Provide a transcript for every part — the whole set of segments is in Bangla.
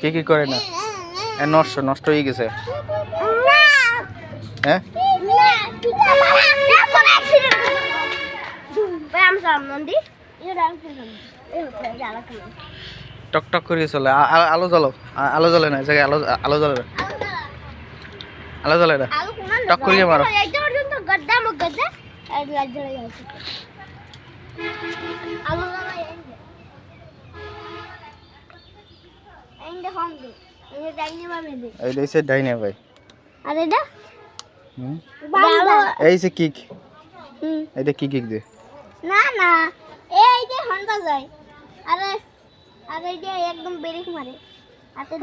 কি কি করে না? নষ্ট নষ্ট হয়ে গেছে। হ্যাঁ? টক টক করে চলে। আলো জ্বলো। আলো জ্বলে না জায়গায় আলো আলো জ্বলে না। আলো জ্বলে না? টক করিয়ে মারো। হোম দে এই ডাইনি মামে দে। এই দিছে ডাইনে ভাই। আর এটা? এই যে কিক। হুম। এটা কি কিক দে। না না। এই যে হন্ডা যায়। আরে আরে যে একদম ব্রেক মারে।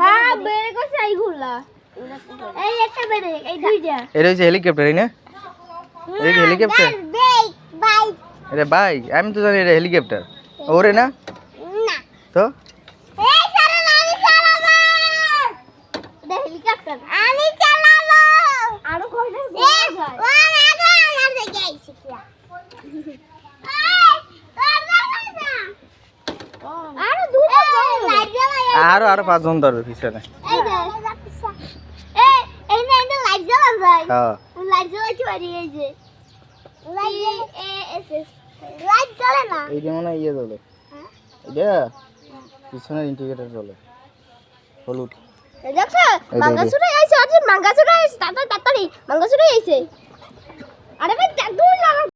হ্যাঁ ব্রেক আছে এই গুলা এই একটা ব্রেক এই দুইটা এটা হচ্ছে হেলিকপ্টার না? এটা হেলিকপ্টার? Break bike. এটা ভাই আমি তো জানি এটা হেলিকপ্টার। ওরে না? না। তো এই সারা আমি চালাবো এটা হেলিকপ্টার আমি চালাবো। আরও কয়টা যায় ও লাগা আমার থেকে আইছি কি আরও আরও আরও পাঁচজন ধরবে পিছনে। এই যে এই এই না এই না লাইট জ্বালা যায়। হ্যাঁ। ইয়ে হ্যাঁ? পিছনের হলুদ। দেখছ? মাঙ্গাসুরা আইছে আজ মাঙ্গাসুরা আইছে। তাড়াতাড়ি তাড়াতাড়ি মাঙ্গাসুরা আইছে। আরে ভাই দুই লাগা